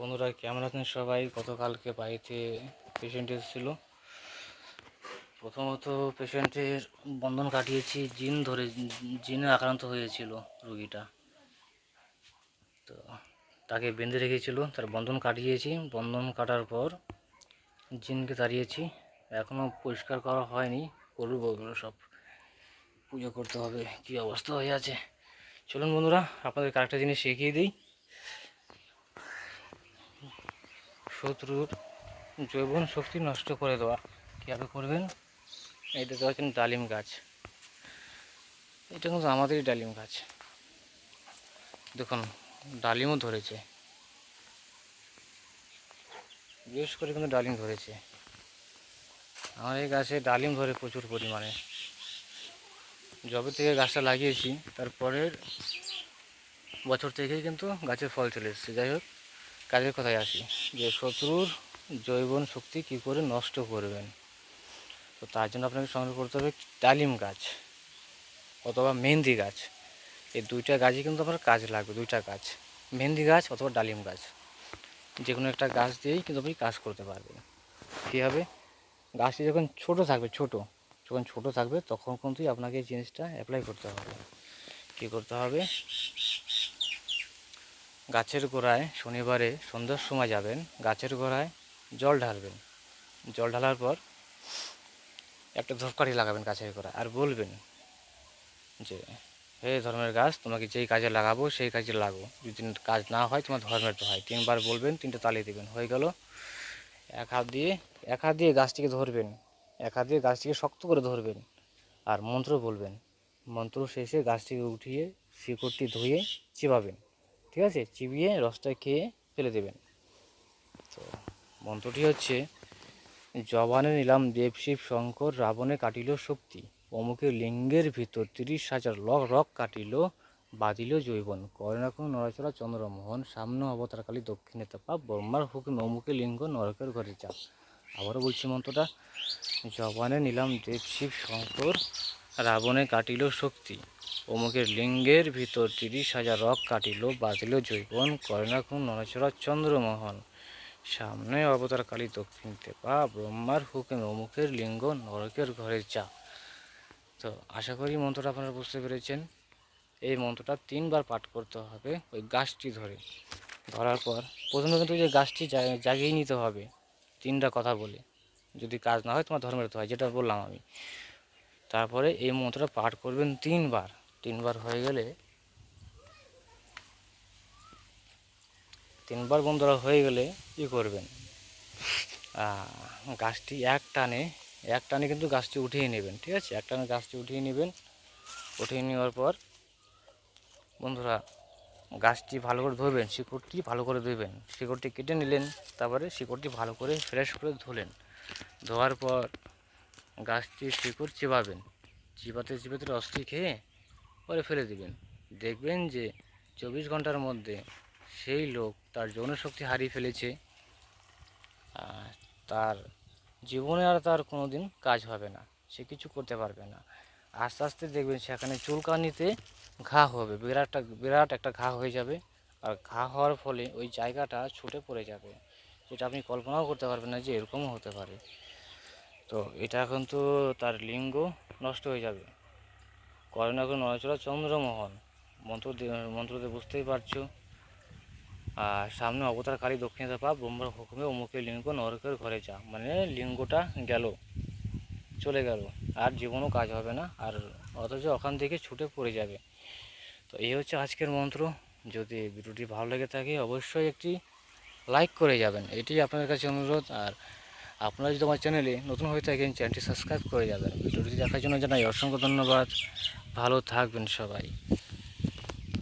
বন্ধুরা, কেমন আছেন সবাই? গতকালকে বাড়িতে পেশেন্ট এসেছিল। প্রথমত পেশেন্টের বন্ধন কাটিয়েছি, জিন ধরে, জিনে আক্রান্ত হয়েছিল রুগীটা। তো তাকে বেঁধে রেখেছিল, তার বন্ধন কাটিয়েছি। বন্ধন কাটার পর জিনকে তাড়িয়েছি। এখনও পরিষ্কার করা হয়নি, করব ওগুলো সব। পুজো করতে হবে, কী অবস্থা হয়ে আছে? চলুন বন্ধুরা, আপনাদের আরেকটা জিনিস শিখিয়ে দিই। শত্রুর যৌবন শক্তি নষ্ট করে দেওয়া। কীভাবে করবেন? এই দেখতে পাচ্ছেন ডালিম গাছ। এটা কিন্তু আমাদেরই ডালিম গাছ। দেখুন, ডালিমও ধরেছে। বিশেষ করে কিন্তু ডালিম ধরেছে। আমার এই গাছে ডালিম ধরে প্রচুর পরিমাণে। যবে থেকে গাছটা লাগিয়েছি, তারপরের বছর থেকেই কিন্তু গাছের ফল চলে এসেছে। যাই হোক কাজের কথায় আসি, যে শত্রুর জৈবন শক্তি কী করে নষ্ট করবেন? তো তার জন্য আপনাকে সংগ্রহ করতে হবে ডালিম গাছ অথবা মেহেন্দি গাছ। এই দুইটা গাছই কিন্তু আপনার কাজ লাগবে, দুইটা গাছ। মেহেন্দি গাছ অথবা ডালিম গাছ। যে কোনো একটা গাছ দিয়েই কিন্তু আপনি কাজ করতে পারবেন। কী হবে? গাছটি যখন ছোট থাকবে, ছোট, যখন ছোট থাকবে, তখন কিন্তু আপনাকে এই জিনিসটা অ্যাপ্লাই করতে হবে। কী করতে হবে? গাছের গোড়ায় শনিবারে সন্ধ্যার সময় যাবেন, গাছের গোড়ায় জল ঢালবেন। জল ঢালার পর একটা ধূপকাঠি লাগাবেন গাছের গোড়ায় আর বলবেন যে, হে ধর্মের গাছ, তোমাকে যেই কাজে লাগাবো, সেই কাজে লাগো। যদি কাজ না হয়, তোমার ধর্মের তো হয়। তিনবার বলবেন, তিনটে তালি দেবেন। হয়ে গেল। এক হাত দিয়ে, এক হাত দিয়ে গাছটিকে ধরবেন। এক হাত দিয়ে গাছটিকে শক্ত করে ধরবেন আর মন্ত্র বলবেন। মন্ত্র শেষে গাছটিকে উঠিয়ে শিকড়টি ধুয়ে চিবাবেন। ঠিক আছে? চিবিয়ে রসটা খেয়ে ফেলে দেবেন। তো মন্ত্রটি হচ্ছে, জবানে নিলাম দেব শিব শঙ্কর, রাবণে কাটিল শক্তি অমুকের লিঙ্গের ভিতর তিরিশ হাজার লক রক কাটিল বাদিল জৈবন করণাকুন নড়াচড়া, চন্দ্রমোহন, সামনে অবতারকালী, দক্ষিণে তাপা, ব্রহ্মার হুকুম অমুকে লিঙ্গ, নরকের ঘরে চাপ। আবারও বলছি মন্ত্রটা, জবানে নিলাম দেব শিব শঙ্কর রাবণে কাটিল শক্তি। অমুকের লিঙ্গের ভিতর তিরিশ হাজার রক কাটিল, বাঁধিল জৈবন করণাকুন নড়াচড়া চন্দ্রমোহন। সামনে অবতার কালী দক্ষিণ তেপা, ব্রহ্মার হুকুমে অমুকের লিঙ্গ, নরকের ঘরে যা। তো আশা করি মন্ত্রটা আপনারা বুঝতে পেরেছেন। এই মন্ত্রটা তিনবার পাঠ করতে হবে ওই গাছটি ধরে। ধরার পর প্রথমে কিন্তু যে গাছটি জাগিয়ে নিতে হবে। তিনটা কথা বলে। যদি কাজ না হয় তোমার ধর্মের তো হয়, যেটা বললাম আমি। তারপরে এই মন্ত্রটা পাঠ করবেন তিনবার। তিনবার হয়ে গেলে তিনবার বন্ধুরা হয়ে গেলে কী করবেন। গাছটি এক টানে এক টানে কিন্তু গাছটি উঠিয়ে নেবেন, ঠিক আছে? এক টানে গাছটি উঠিয়ে নেবেন। উঠিয়ে নেওয়ার পর বন্ধুরা গাছটি ভালো করে ধরবেন শিকড়টি ভালো করে ধুবেন। শিকড়টি কেটে নিলেন, তারপরে শিকড়টি ভালো করে ফ্রেশ করে ধুলেন। ধোয়ার পর গাছটির শিকড় চিবাবেন। চিবাতে চিবাতে রসটি খেয়ে পরে ফেলে দিবেন। দেখবেন যে চব্বিশ ঘণ্টার মধ্যে সেই লোক তার যৌন শক্তি হারিয়ে ফেলেছে। তার জীবনে আর তার কোনো দিন কাজ হবে না। সে কিছু করতে পারবে না। আস্তে আস্তে দেখবেন সেখানে চুলকানিতে ঘা হবে। বিরাট বিরাট একটা ঘা হয়ে যাবে। আর ঘা হওয়ার ফলে ওই জায়গাটা ছুটে পড়ে যাবে। যেটা আপনি কল্পনাও করতে পারবেন না যে এরকমও হতে পারে। তো এটা এখন তো তার লিঙ্গ নষ্ট হয়ে যাবে। করোনাকে নড়াচড়া চন্দ্রমোহন। মন্ত্র দিয়ে- মন্ত্র দিয়ে বুঝতেই পারছ। আর সামনে অবতার কালী দক্ষিণে পা ব্রহ্মার হুকুমে অমুকের লিঙ্গ, নরকের ঘরে যা। মানে লিঙ্গটা গেল, চলে গেল। আর জীবনও কাজ হবে না, আর অথচ ওখান থেকে ছুটে পড়ে যাবে। তো এই হচ্ছে আজকের মন্ত্র। যদি ভিডিওটি ভালো লেগে থাকে, অবশ্যই একটি লাইক করে যাবেন। এটি আপনাদের কাছে অনুরোধ। আর আপনারা যদি আমার চ্যানেলে নতুন হয়ে থাকেন চ্যানেলটি সাবস্ক্রাইব করে যাবেন। ভিডিওটি দেখার জন্য জানাই অসংখ্য ধন্যবাদ। ভালো থাকবেন সবাই।